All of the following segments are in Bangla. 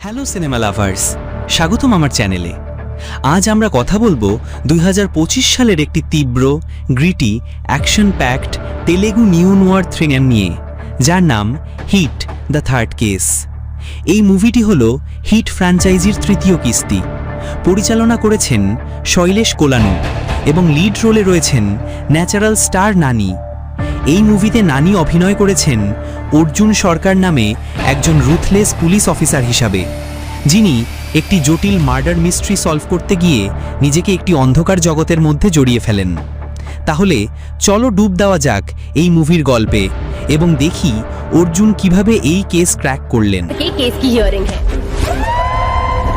হ্যালো সিনেমা লাভার্স স্বাগতম আমার চ্যানেলে আজ আমরা কথা বলব দুই হাজার পঁচিশ সালের একটি তীব্র gritty action packed Telugu new noir thriller নিয়ে, যার নাম হিট দ্য থার্ড কেস এই মুভিটি হল হিট ফ্র্যাঞ্চাইজির তৃতীয় কিস্তি। পরিচালনা করেছেন শৈলেশ কোলানু এবং লিড রোলে রয়েছেন ন্যাচারাল স্টার নানি। এই মুভিতে নানি অভিনয় করেছেন অর্জুন সরকার নামে একজন রুথলেস পুলিশ অফিসার হিসাবে যিনি একটি জটিল মার্ডার মিস্ট্রি সলভ করতে গিয়ে নিজেকে একটি অন্ধকার জগতের মধ্যে জড়িয়ে ফেলেন। তাহলে চলো ডুব দেওয়া যাক এই মুভির গল্পে এবং দেখি অর্জুন কীভাবে এই কেস ক্র্যাক করলেন।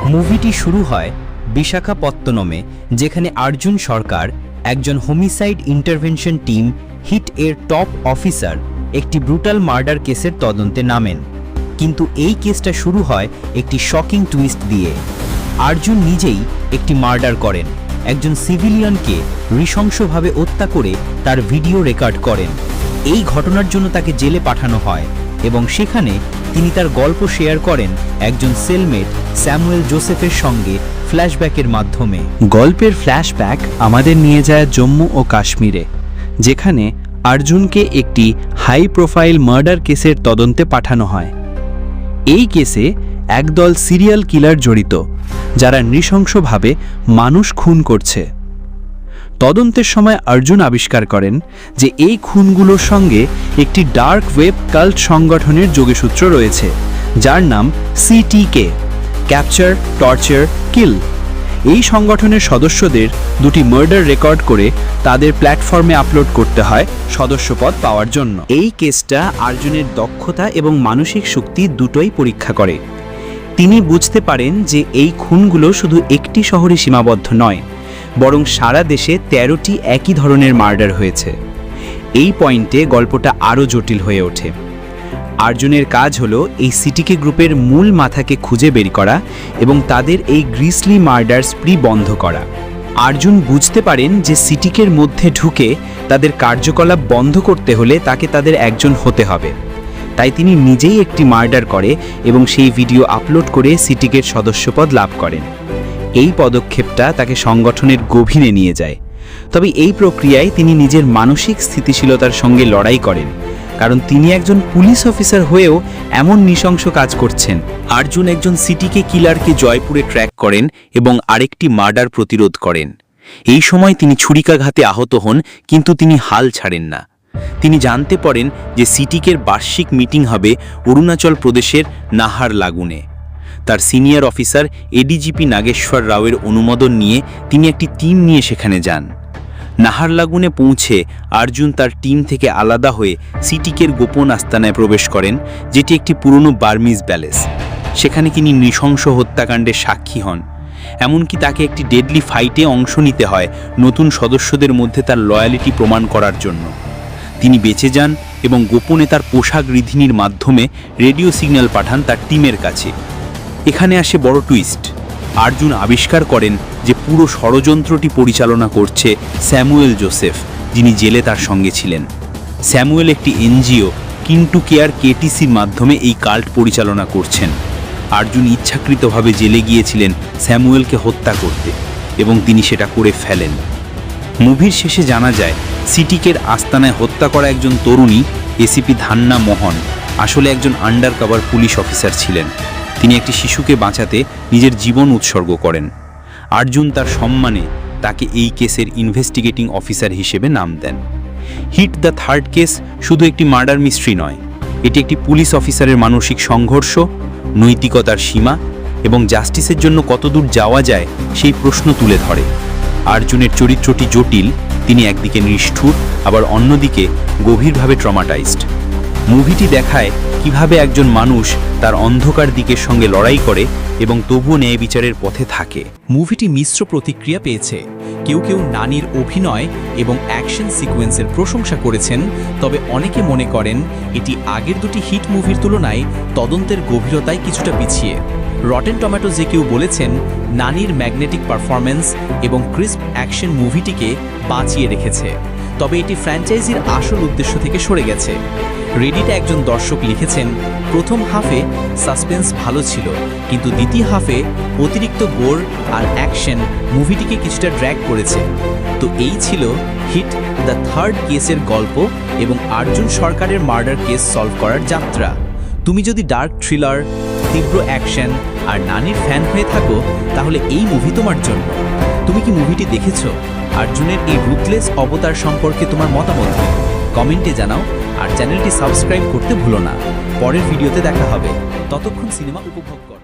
মুভিটি শুরু হয় বিশাখাপত্তনমে যেখানে অর্জুন সরকার একজন হোমিসাইড ইন্টারভেনশন টিম হিট এর টপ অফিসার একটি ব্রুটাল মার্ডার কেসের তদন্তে নামেন। কিন্তু এই কেসটা শুরু হয় একটি শকিং টুইস্ট দিয়ে। অর্জুন নিজেই একটি মার্ডার করেন। একজন সিভিলিয়ানকে নৃশংসভাবে হত্যা করে তার ভিডিও রেকর্ড করেন। এই ঘটনার জন্য তাকে জেলে পাঠানো হয় এবং সেখানে তিনি তার গল্প শেয়ার করেন একজন সেলমেট স্যামুয়েল জোসেফের সঙ্গে ফ্ল্যাশব্যাকের মাধ্যমে। গল্পের ফ্ল্যাশব্যাক আমাদের নিয়ে যায় জম্মু ও কাশ্মীরে, যেখানে অর্জুনকে একটি হাই প্রোফাইল মার্ডার কেসের তদন্তে পাঠানো হয়। এই কেসে একদল সিরিয়াল কিলার জড়িত, যারা নৃশংসভাবে মানুষ খুন করছে। তদন্তের সময় অর্জুন আবিষ্কার করেন যে এই খুনগুলোর সঙ্গে একটি ডার্ক ওয়েব কাল্ট সংগঠনের যোগসূত্র রয়েছে, যার নাম সিটিকে ক্যাপচার, টর্চার, কিল। এই সংগঠনের সদস্যদের দুটি মার্ডার রেকর্ড করে তাদের প্ল্যাটফর্মে আপলোড করতে হয় সদস্যপদ পাওয়ার জন্য। এই কেসটা অর্জুনের দক্ষতা এবং মানসিক শক্তি দুটোই পরীক্ষা করে। তিনি বুঝতে পারেন যে এই খুনগুলো শুধু একটি শহরে সীমাবদ্ধ নয়, বরং সারা দেশে তেরোটি একই ধরনের মার্ডার হয়েছে। এই পয়েন্টে গল্পটা আরও জটিল হয়ে ওঠে। আর্জুনের কাজ হলো এই সিটিকে গ্রুপের মূল মাথাকে খুঁজে বের করা এবং তাদের এই গ্রিসলি মার্ডার স্প্রি বন্ধ করা। আর্জুন বুঝতে পারেন যে সিটিকের মধ্যে ঢুকে তাদের কার্যকলাপ বন্ধ করতে হলে তাকে তাদের একজন হতে হবে। তাই তিনি নিজেই একটি মার্ডার করে এবং সেই ভিডিও আপলোড করে সিটিকের সদস্যপদ লাভ করেন। এই পদক্ষেপটা তাকে সংগঠনের গভীরে নিয়ে যায়। তবে এই প্রক্রিয়ায় তিনি নিজের মানসিক স্থিতিশীলতার সঙ্গে লড়াই করেন। কারণ তিনি একজন পুলিশ অফিসার হয়েও এমন নৃশংস কাজ করছেন। আর্জুন একজন সিটিকে কিলারকে জয়পুরে ট্র্যাক করেন এবং আরেকটি মার্ডার প্রতিরোধ করেন। এই সময় তিনি ছুরিকাঘাতে আহত হন, কিন্তু তিনি হাল ছাড়েন না। তিনি জানতে পারেন যে সিটিকের বার্ষিক মিটিং হবে অরুণাচল প্রদেশের নাহার লাগুনে। তার সিনিয়র অফিসার এডিজিপি নাগেশ্বর রাওয়ের অনুমোদন নিয়ে তিনি একটি টিম নিয়ে সেখানে যান। নাহারলাগুনে পৌঁছে অর্জুন তার টিম থেকে আলাদা হয়ে সিটিকের গোপন আস্তানায় প্রবেশ করেন, যেটি একটি পুরনো বার্মিজ ব্যালেস সেখানে তিনি নৃশংস হত্যাকাণ্ডের সাক্ষী হন। এমনকি তাকে একটি ডেডলি ফাইটে অংশ নিতে হয় নতুন সদস্যদের মধ্যে তার লয়ালিটি প্রমাণ করার জন্য। তিনি বেঁচে যান এবং গোপনে তার পোশাক রিধিনির মাধ্যমে রেডিও সিগন্যাল পাঠান তার টিমের কাছে। এখানে আসে বড় টুইস্ট। আর্জুন আবিষ্কার করেন যে পুরো ষড়যন্ত্রটি পরিচালনা করছে স্যামুয়েল জোসেফ, যিনি জেলে তার সঙ্গে ছিলেন। স্যামুয়েল একটি এনজিও, কিন্টু কেয়ার কেটিসির মাধ্যমে এই কাল্ট পরিচালনা করছেন। অর্জুন ইচ্ছাকৃতভাবে জেলে গিয়েছিলেন স্যামুয়েলকে হত্যা করতে এবং তিনি সেটা করে ফেলেন। মুভির শেষে জানা যায়, সিটিকের আস্তানায় হত্যা করা একজন তরুণী, এসিপি ধান্না মোহন, আসলে একজন আন্ডার কভার পুলিশ অফিসার ছিলেন। তিনি একটি শিশুকে বাঁচাতে নিজের জীবন উৎসর্গ করেন। অর্জুন তার সম্মানে তাকে এই কেসের ইনভেস্টিগেটিং অফিসার হিসেবে নাম দেন। হিট দ্য থার্ড কেস শুধু একটি মার্ডার মিস্ট্রি নয়, এটি একটি পুলিশ অফিসারের মানসিক সংঘর্ষ, নৈতিকতার সীমা এবং জাস্টিসের জন্য কতদূর যাওয়া যায় সেই প্রশ্ন তুলে ধরে। আর্জুনের চরিত্রটি জটিল, তিনি একদিকে নিষ্ঠুর, আবার অন্যদিকে গভীরভাবে ট্রমাটাইজড। মুভিটি দেখায় কীভাবে একজন মানুষ তার অন্ধকার দিকের সঙ্গে লড়াই করে এবং তবুও ন্যায় বিচারের পথে থাকে। মুভিটি মিশ্র প্রতিক্রিয়া পেয়েছে। কেউ কেউ নানির অভিনয় এবং অ্যাকশন সিকোয়েন্সের প্রশংসা করেছেন, তবে অনেকে মনে করেন এটি আগের দুটি হিট মুভির তুলনায় তদন্তের গভীরতায় কিছুটা পিছিয়ে। রটেন টমেটো যে কেউ বলেছেন, নানির ম্যাগনেটিক পারফরম্যান্স এবং ক্রিস্প অ্যাকশন মুভিটিকে বাঁচিয়ে রেখেছে। তবে এটি ফ্র্যাঞ্চাইজির আসল উদ্দেশ্য থেকে সরে গেছে। রেডিটে একজন দর্শক লিখেছেন, প্রথম হাফে সাসপেন্স ভালো ছিল, কিন্তু দ্বিতীয় হাফে অতিরিক্ত গোর আর অ্যাকশন মুভিটিকে কিছুটা ড্র্যাগ করেছে। তো এই ছিল হিট দ্য থার্ড কেসের গল্প এবং আর্জুন সরকারের মার্ডার কেস সলভ করার যাত্রা। তুমি যদি ডার্ক থ্রিলার, তীব্র অ্যাকশন আর নানির ফ্যান হয়ে থাকো, তাহলে এই মুভি তোমার জন্য। তুমি কি মুভিটি দেখেছ? অর্জুনের এই রুথলেস অবতার সম্পর্কে তোমার মতামত? কমেন্টে জানাও আর চ্যানেলটি সাবস্ক্রাইব করতে ভুলো না। পরের ভিডিওতে দেখা হবে। ততক্ষণ সিনেমা উপভোগ করো।